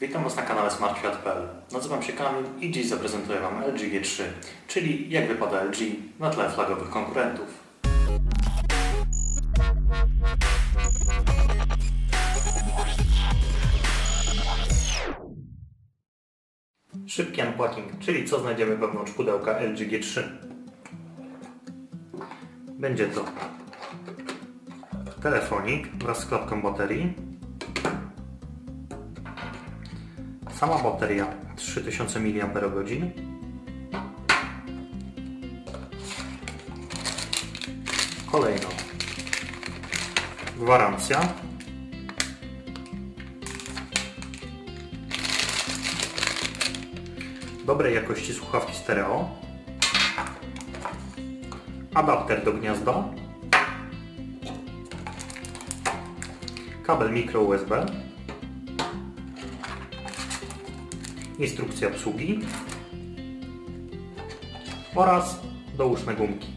Witam Was na kanale smartświat.pl. Nazywam się Kamil i dziś zaprezentuję Wam LG G3, czyli jak wypada LG na tle flagowych konkurentów. Szybki unpacking, czyli co znajdziemy wewnątrz pudełka LG G3. Będzie to telefonik wraz z klapką baterii, sama bateria 3000 mAh, kolejno. Gwarancja, dobrej jakości słuchawki stereo, adapter do gniazda, kabel mikro USB, instrukcja obsługi oraz dołóżne gumki.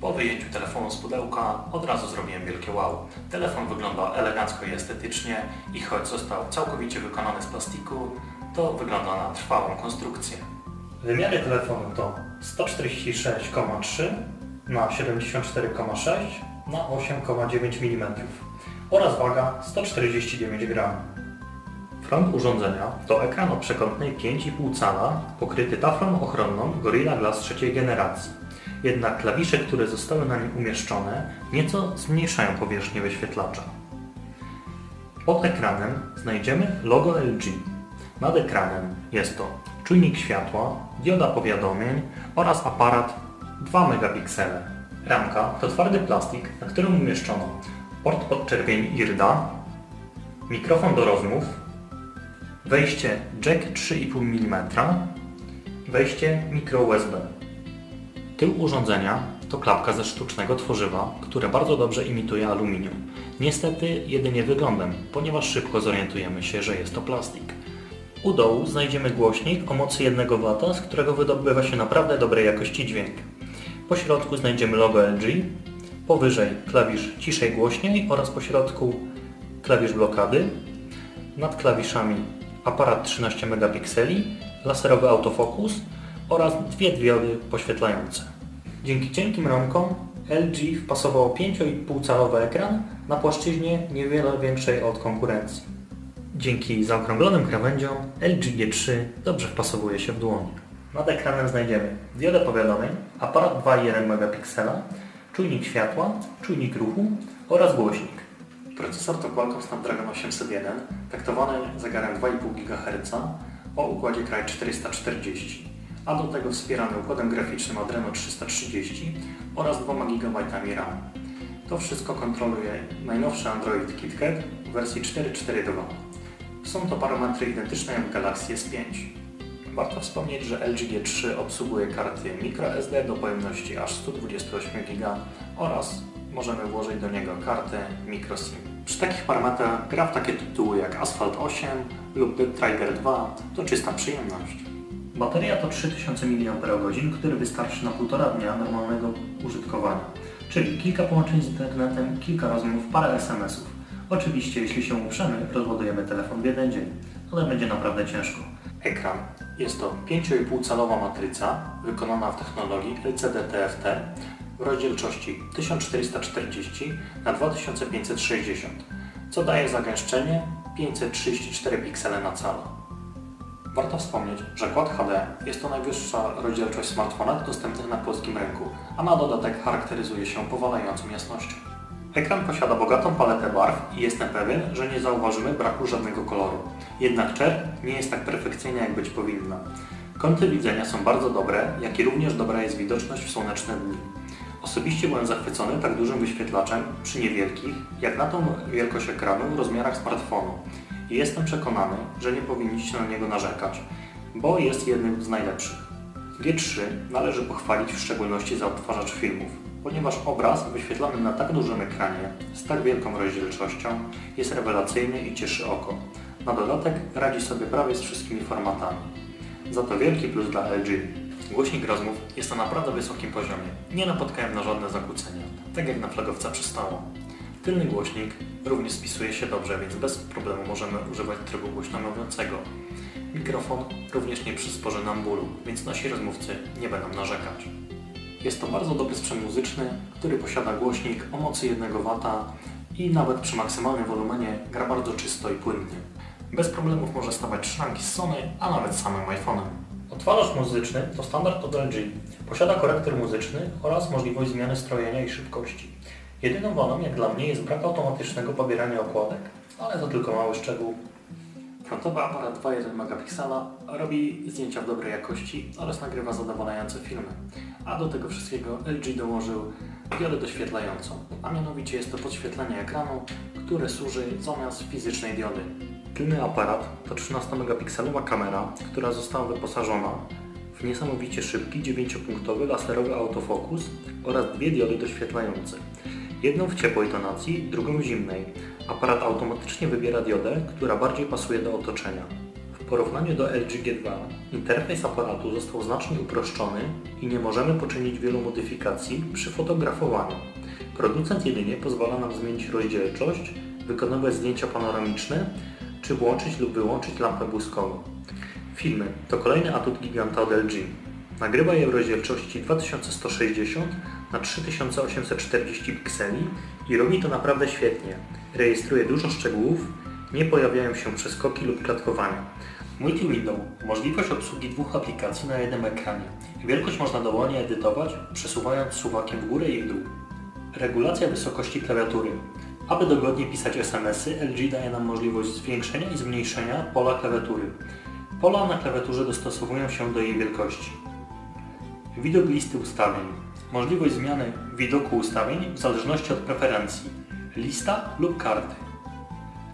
Po wyjęciu telefonu z pudełka od razu zrobiłem wielkie wow. Telefon wygląda elegancko i estetycznie i choć został całkowicie wykonany z plastiku, to wygląda na trwałą konstrukcję. Wymiary telefonu to 146,3 na 74,6 na 8,9 mm oraz waga 149 gram. Front urządzenia to ekran o przekątnej 5,5 cala pokryty taflą ochronną Gorilla Glass trzeciej generacji. Jednak klawisze, które zostały na nim umieszczone, nieco zmniejszają powierzchnię wyświetlacza. Pod ekranem znajdziemy logo LG. Nad ekranem jest to czujnik światła, dioda powiadomień oraz aparat 2 megapiksele. Ramka to twardy plastik, na którym umieszczono port podczerwieni IRDA, mikrofon do rozmów, wejście jack 3,5 mm, wejście micro USB. Tył urządzenia to klapka ze sztucznego tworzywa, które bardzo dobrze imituje aluminium. Niestety jedynie wyglądem, ponieważ szybko zorientujemy się, że jest to plastik. U dołu znajdziemy głośnik o mocy 1 W, z którego wydobywa się naprawdę dobrej jakości dźwięk. Po środku znajdziemy logo LG, powyżej klawisz ciszej głośniej oraz po środku klawisz blokady, nad klawiszami aparat 13 megapikseli, laserowy autofokus oraz dwie diody poświetlające. Dzięki cienkim ramkom LG wpasowało 5,5 calowy ekran na płaszczyźnie niewiele większej od konkurencji. Dzięki zaokrąglonym krawędziom LG G3 dobrze wpasowuje się w dłoń. Nad ekranem znajdziemy diodę powiadomień, aparat 2,1 megapiksela, czujnik światła, czujnik ruchu oraz głośnik. Procesor to Qualcomm Snapdragon 801, taktowany zegarem 2,5 GHz o układzie Cry 440, a do tego wspierany układem graficznym Adreno 330 oraz 2 GB RAM. To wszystko kontroluje najnowszy Android KitKat w wersji 4.4.2. Są to parametry identyczne jak w Galaxy S5. Warto wspomnieć, że LG G3 obsługuje karty microSD do pojemności aż 128 GB oraz możemy włożyć do niego kartę microSIM. Przy takich parametrach gra w takie tytuły jak Asphalt 8 lub Dead Trigger 2 to czysta przyjemność. Bateria to 3000 mAh, który wystarczy na półtora dnia normalnego użytkowania, czyli kilka połączeń z internetem, kilka rozmów, parę SMS-ów. Oczywiście, jeśli się uprzemy, rozładujemy telefon w jeden dzień, ale będzie naprawdę ciężko. Ekran. Jest to 5,5 calowa matryca wykonana w technologii LCD TFT rozdzielczości 1440 na 2560, co daje zagęszczenie 534 piksele na cala. Warto wspomnieć, że Quad HD jest to najwyższa rozdzielczość smartfonach dostępnych na polskim rynku, a na dodatek charakteryzuje się powalającą jasnością. Ekran posiada bogatą paletę barw i jestem pewien, że nie zauważymy braku żadnego koloru. Jednak czerw nie jest tak perfekcyjna jak być powinna. Kąty widzenia są bardzo dobre, jak i również dobra jest widoczność w słoneczne dni. Osobiście byłem zachwycony tak dużym wyświetlaczem przy niewielkich, jak na tą wielkość ekranu rozmiarach smartfonu i jestem przekonany, że nie powinniście na niego narzekać, bo jest jednym z najlepszych. G3 należy pochwalić w szczególności za odtwarzacz filmów, ponieważ obraz wyświetlany na tak dużym ekranie z tak wielką rozdzielczością jest rewelacyjny i cieszy oko. Na dodatek radzi sobie prawie z wszystkimi formatami. Za to wielki plus dla LG. Głośnik rozmów jest na naprawdę wysokim poziomie. Nie napotkałem na żadne zakłócenia, tak jak na flagowca przystało. Tylny głośnik również spisuje się dobrze, więc bez problemu możemy używać trybu głośno mówiącego. Mikrofon również nie przysporzy nam bólu, więc nasi rozmówcy nie będą narzekać. Jest to bardzo dobry sprzęt muzyczny, który posiada głośnik o mocy 1 W i nawet przy maksymalnym wolumenie gra bardzo czysto i płynnie. Bez problemów może stawać szranki z Sony, a nawet samym iPhone'em. Odtwarzacz muzyczny to standard od LG. Posiada korektor muzyczny oraz możliwość zmiany strojenia i szybkości. Jedyną wadą jak dla mnie jest brak automatycznego pobierania okładek, ale to tylko mały szczegół. Frontowy aparat 2,1 megapiksela robi zdjęcia w dobrej jakości oraz nagrywa zadowalające filmy. A do tego wszystkiego LG dołożył diodę doświetlającą, a mianowicie jest to podświetlenie ekranu, które służy zamiast fizycznej diody. Tylny aparat to 13-megapikselowa kamera, która została wyposażona w niesamowicie szybki 9-punktowy laserowy autofokus oraz dwie diody doświetlające. Jedną w ciepłej tonacji, drugą w zimnej. Aparat automatycznie wybiera diodę, która bardziej pasuje do otoczenia. Porównaniu do LG G2 interfejs aparatu został znacznie uproszczony i nie możemy poczynić wielu modyfikacji przy fotografowaniu. Producent jedynie pozwala nam zmienić rozdzielczość, wykonywać zdjęcia panoramiczne czy włączyć lub wyłączyć lampę błyskową. Filmy to kolejny atut giganta od LG. Nagrywa je w rozdzielczości 2160 na 3840 pikseli i robi to naprawdę świetnie. Rejestruje dużo szczegółów, nie pojawiają się przeskoki lub klatkowania. Multi-Window – możliwość obsługi dwóch aplikacji na jednym ekranie. Wielkość można dowolnie edytować, przesuwając suwakiem w górę i w dół. Regulacja wysokości klawiatury. Aby dogodnie pisać SMS-y, LG daje nam możliwość zwiększenia i zmniejszenia pola klawiatury. Pola na klawiaturze dostosowują się do jej wielkości. Widok listy ustawień. Możliwość zmiany widoku ustawień w zależności od preferencji. Lista lub karty.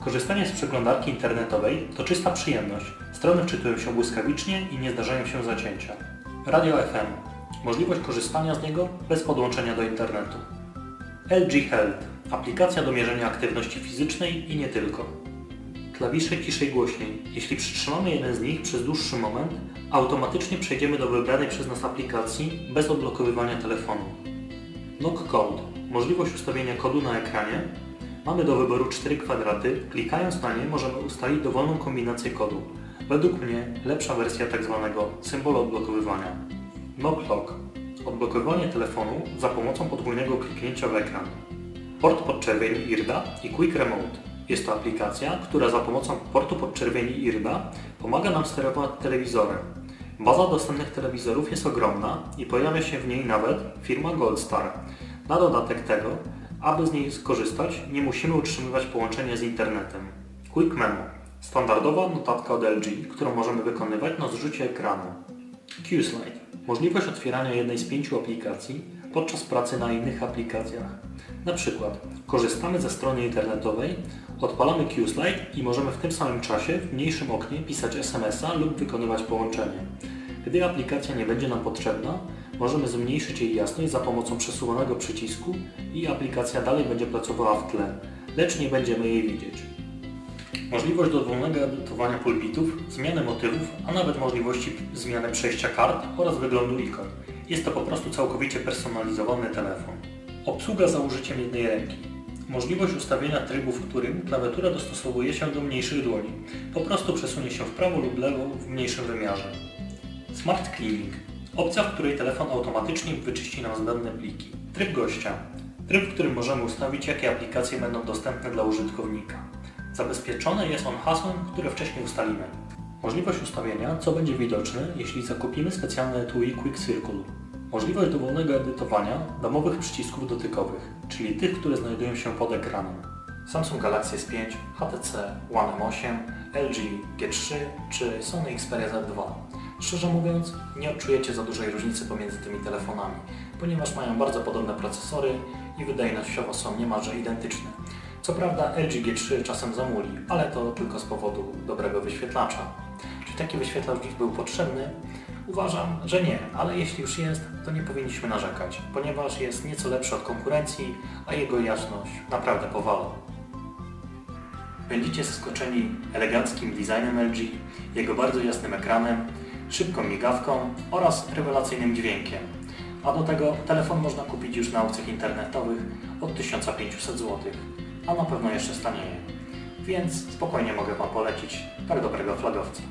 Korzystanie z przeglądarki internetowej to czysta przyjemność. Strony wczytują się błyskawicznie i nie zdarzają się zacięcia. Radio FM. Możliwość korzystania z niego bez podłączenia do internetu. LG Health. Aplikacja do mierzenia aktywności fizycznej i nie tylko. Klawisze ciszej głośniej. Jeśli przytrzymamy jeden z nich przez dłuższy moment, automatycznie przejdziemy do wybranej przez nas aplikacji bez odblokowywania telefonu. Knock Code. Możliwość ustawienia kodu na ekranie. Mamy do wyboru 4 kwadraty. Klikając na nie możemy ustalić dowolną kombinację kodu. Według mnie lepsza wersja tzw. symbolu odblokowywania. Knock Lock. Odblokowywanie telefonu za pomocą podwójnego kliknięcia w ekran. Port podczerwieni IRDA i Quick Remote. Jest to aplikacja, która za pomocą portu podczerwieni IRDA pomaga nam sterować telewizorem. Baza dostępnych telewizorów jest ogromna i pojawia się w niej nawet firma Goldstar. Na dodatek tego, aby z niej skorzystać, nie musimy utrzymywać połączenia z internetem. Quick Memo. Standardowa notatka od LG, którą możemy wykonywać na zrzucie ekranu. Q-Slide. Możliwość otwierania jednej z pięciu aplikacji podczas pracy na innych aplikacjach. Na przykład korzystamy ze strony internetowej, odpalamy Q-Slide i możemy w tym samym czasie w mniejszym oknie pisać SMS-a lub wykonywać połączenie. Gdy aplikacja nie będzie nam potrzebna, możemy zmniejszyć jej jasność za pomocą przesuwanego przycisku i aplikacja dalej będzie pracowała w tle, lecz nie będziemy jej widzieć. Możliwość dowolnego edytowania pulpitów, zmiany motywów, a nawet możliwości zmiany przejścia kart oraz wyglądu ikon. Jest to po prostu całkowicie personalizowany telefon. Obsługa za użyciem jednej ręki. Możliwość ustawienia trybu, w którym klawiatura dostosowuje się do mniejszych dłoni. Po prostu przesunie się w prawo lub lewo w mniejszym wymiarze. Smart Cleaning. Opcja, w której telefon automatycznie wyczyści nam zbędne pliki. Tryb gościa. Tryb, w którym możemy ustawić, jakie aplikacje będą dostępne dla użytkownika. Zabezpieczony jest on hasłem, które wcześniej ustalimy. Możliwość ustawienia, co będzie widoczne, jeśli zakupimy specjalne etui Quick Circle. Możliwość dowolnego edytowania domowych przycisków dotykowych, czyli tych, które znajdują się pod ekranem. Samsung Galaxy S5, HTC One M8, LG G3 czy Sony Xperia Z2. Szczerze mówiąc, nie odczujecie za dużej różnicy pomiędzy tymi telefonami, ponieważ mają bardzo podobne procesory i wydajnościowo są niemalże identyczne. Co prawda LG G3 czasem zamuli, ale to tylko z powodu dobrego wyświetlacza. Czy taki wyświetlacz dziś był potrzebny? Uważam, że nie, ale jeśli już jest, to nie powinniśmy narzekać, ponieważ jest nieco lepszy od konkurencji, a jego jasność naprawdę powala. Będziecie zaskoczeni eleganckim designem LG, jego bardzo jasnym ekranem, szybką migawką oraz rewelacyjnym dźwiękiem. A do tego telefon można kupić już na aukcjach internetowych od 1500 zł, a na pewno jeszcze stanieje. Więc spokojnie mogę Wam polecić tak dobrego flagowca.